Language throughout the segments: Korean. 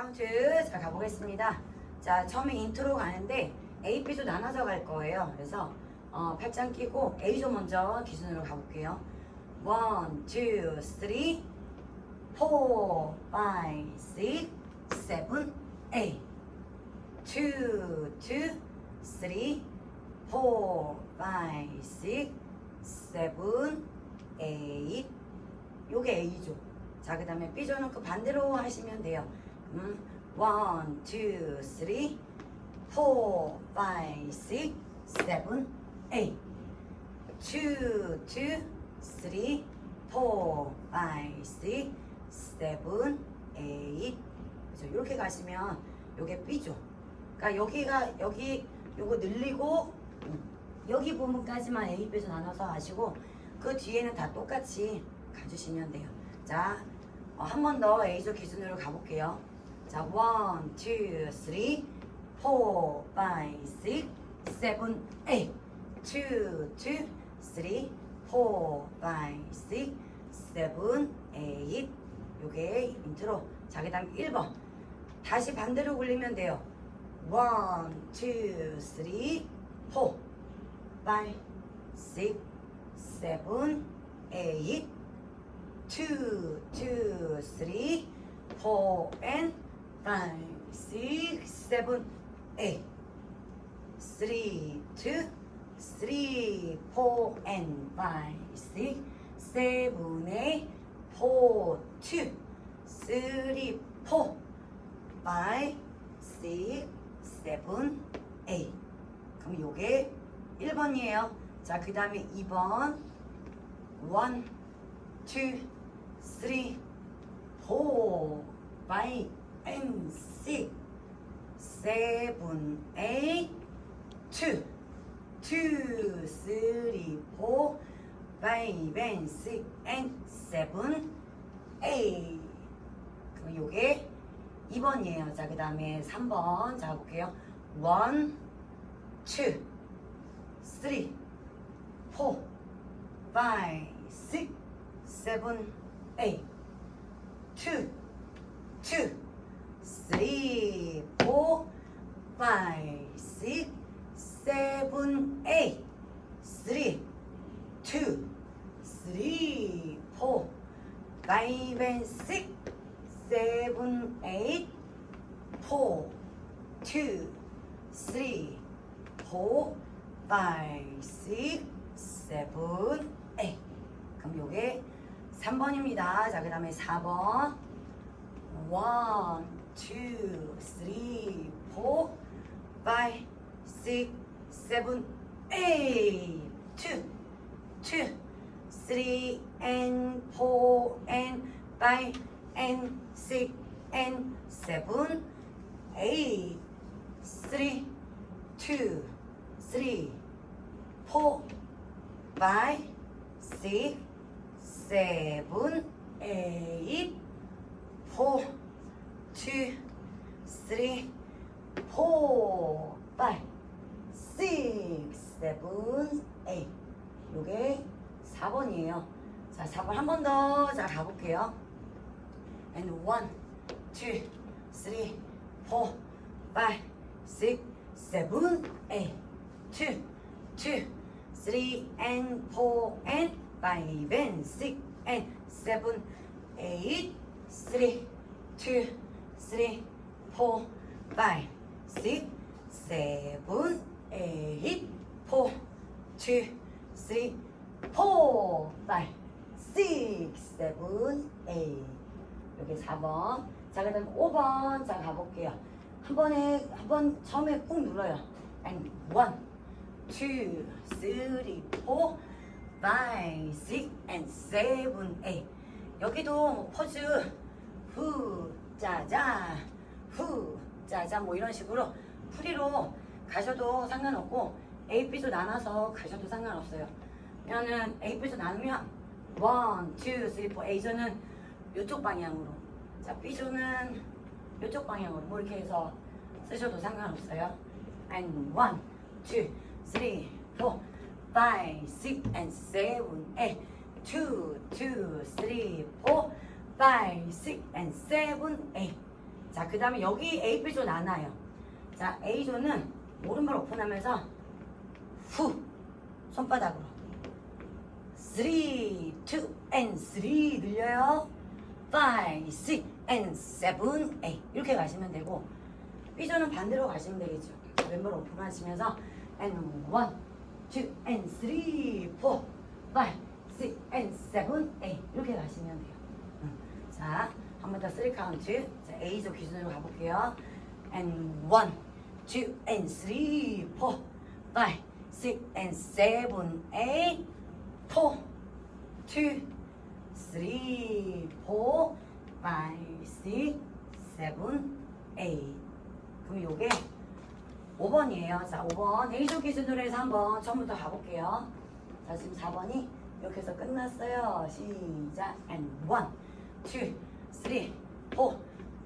카운트 자 가보겠습니다. 자 처음에 인트로 가는데 A, B조 나눠서 갈 거예요. 그래서 어, 팔짱 끼고 A조 먼저 기준으로 가볼게요. 1, 2, 3, 4, 5, 6, 7, 8 2, 2, 3, 4, 5, 6, 7, 8 요게 A조 자 그 다음에 B조는 그 반대로 하시면 돼요 음, 1, 2, 3, 4, 5, 6, 7, 8 2, 2, 3, 4, 5, 6, 7, 8 그죠? 이렇게 가시면 요게 B조 그러니까 여기가 여기 요거 늘리고 음, 여기 부분까지만 A, B에서 나눠서 하시고 그 뒤에는 다 똑같이 가주시면 돼요. 자, 어, 한 번 더 A조 기준으로 가볼게요. 자, 1, 2, 3, 4, 5, 6, 7, 8 2, 2, 3, 4, 5, 6, 7, 8 요게 인트로. 자, 그 다음 1번. 다시 반대로 굴리면 돼요. 1, 2, 3, 4, 5, 6, 7, 8 2, 2, 3, 4, and 5, 6, 7, 8 3, 2, 3, 4, and 5, 6, 7, 8 4, 2, 3, 4, 5, 6, 7, 8 그럼 요게 1번이에요. 자, 그 다음에 2번. 1, 2, 3, 4, 5, and 6, 7, 8, 2, 2, 3, 4, 5, and 6, and 7, 8 그럼 요게 2번이에요. 자, 그 다음에 3번 자 볼게요. 1, 2, 3, 4, 5, 6, 7, 8 2, 2, 3, 4, 5, 6, 7, 8 3, 2, 3, 4, 5 and 6, 7, 8 4, 2, 3, 4, 5, 6, 7, 8 그럼 요게 3번입니다. 자, 그 다음에 4번 1, 2, 3, 4, 5, 6, 7, 8 2, 2, 3 and 4 and 5 and 6 and 7 8 3 2 3 4 5 6 7 8 4 2 3 4 5 6 7 8 요게 4번이에요. 자, 4번 한 번 더. 자, 가볼게요. And 1, 2, 3, 4, 5, 6, 7, 8 2, 2, 3, and 4, and 5, and 6, and 7, 8 3, 2, 3, 4, 5, 6, 7, 8 4, 2, 3, 4, 5, 6, 7, 8 여기 4번. 자 그 다음 5번. 자 가볼게요. 한 번에 한 번 처음에 꾹 눌러요. And 1, 2, 3, 4, 5, 6, and 7, 8 여기도 뭐 포즈 후 짜자 후 짜자 뭐 이런 식으로 프리로 가셔도 상관없고 A, B조 나눠서 가셔도 상관없어요. 왜냐면 A, B조 나누면 1, 2, 3, 4 A조는 이쪽 방향으로 자 B조는 이쪽 방향으로 뭐 이렇게 해서 쓰셔도 상관없어요. And 1, 2, 3, 4, 5, 6, and 7, 8 2, 2, 3, 4, 5, 6, and 7, 8 자, 그 다음에 여기 A, B조 나눠요. 자, A조는 오른발 오픈하면서 후 손바닥으로 3, 2, and 3 늘려요. 5, 6, and 7, 8 이렇게 가시면 되고 B조는 반대로 가시면 되겠죠. 왼발 오픈하시면서 and 1, 2, and 3, 4, 5, 6, and 7, 8 이렇게 가시면 돼요. 응. 자, 한 번더3 카운트. 자, A조 기준으로 가볼게요. and 1, 2, and 3, 4, 5, 6, and 7, 8 4, 2, 3, 4, 5, 6, 7, 8 그럼 요게 5번이에요. 자, 5번 A조 기준으로 해서 한번 처음부터 가볼게요. 자, 지금 4번이 이렇게 해서 끝났어요. 시작. And 1, 2, 3, 4,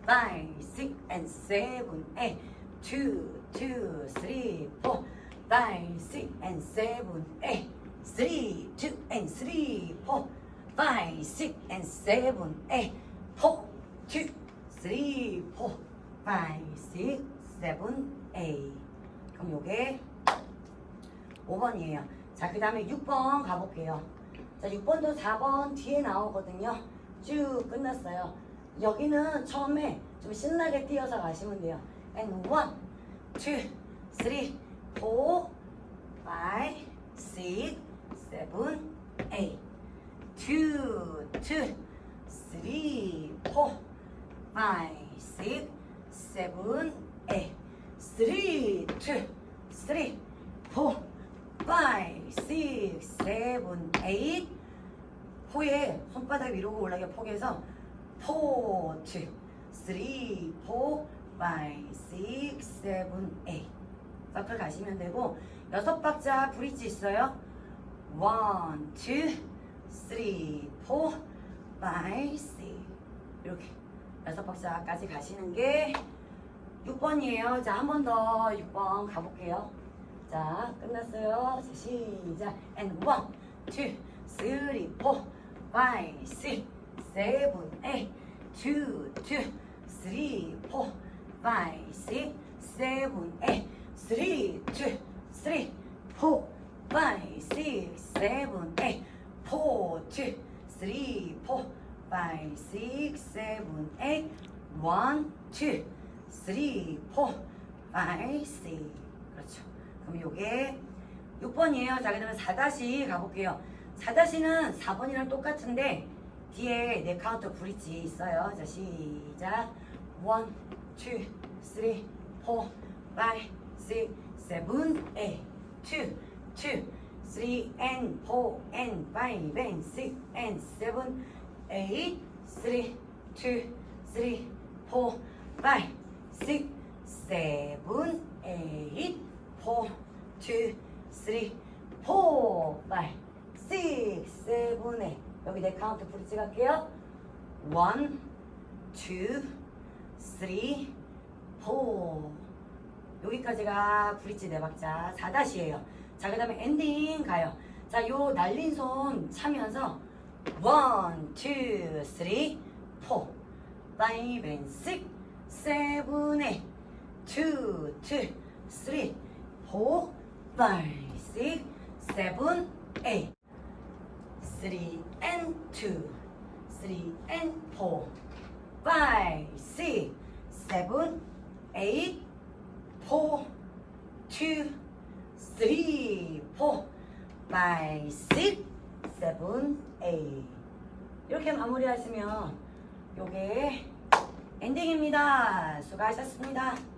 5, 6, and 7, 8 2, 2, 3, 4, 5, 6, and 7, 8 3, 2, and 3, 4, 5, 6, and 7, 8 4, 2, 3, 4, 5, 6, 7, 8 그럼 요게 5번이에요. 자, 그 다음에 6번 가볼게요. 자, 6번도 4번 뒤에 나오거든요. 쭉 끝났어요. 여기는 처음에 좀 신나게 뛰어서 가시면 돼요. And 1, 2, 3, 4, 5, 6, 7, 8 2, 2, 3, 4, 5, 6, 7, 8 3, 2, 3, 4, 5, 6, 7, 8 포에 손바닥 위로 올라게 포개서 4, 2, 3, 4, 5, 6, 7, 8 서클 가시면 되고 여섯 박자 브릿지 있어요 1, 2, 3, 4, 5, 6 이렇게 여섯 박자까지 가시는 게 6번이에요. 자, 한 번 더 6번 가볼게요. 자, 끝났어요. 자, 시작. And 1, 2, 3, 4, 5, 6, 7, 8 2, 2, 3, 4, 5, 6, 7, 8 3, 2, 3, 4, 5, 6, 7, 8 4, 2, 3, 4, 5, 6, 7, 8 1, 2, 3, 4, 5, 6 그렇죠. 그럼 요게 6번이에요. 자, 그 다음에 4다시 가볼게요. 4다시는 4번이랑 똑같은데 뒤에 네 카운터 브릿지 있어요. 자, 시작. 1, 2, 3, 4, 5, 6, 7, 8 2, 2, 3 and 4 and 5 and 6 and 7 8 3 2 3 4 5 6 7 8 4 2 3 4 5 6 7 8 여기 내 카운트 브릿지 갈게요 1 2 3 4 여기까지가 브릿지 네 박자 4다시예요. 자, 그 다음에 엔딩 가요. 자, 요 날린 손 차면서 1, 2, 3, 4, 5, and 6, 7, 8 2, 2, 3, 4, 5, 6, 7, 8 3 and 2, 3 and 4, 5, 6, 7, 8 4, 2, 3, 4, 5, 6, 7, 8 이렇게 마무리하시면 요게 엔딩입니다. 수고하셨습니다.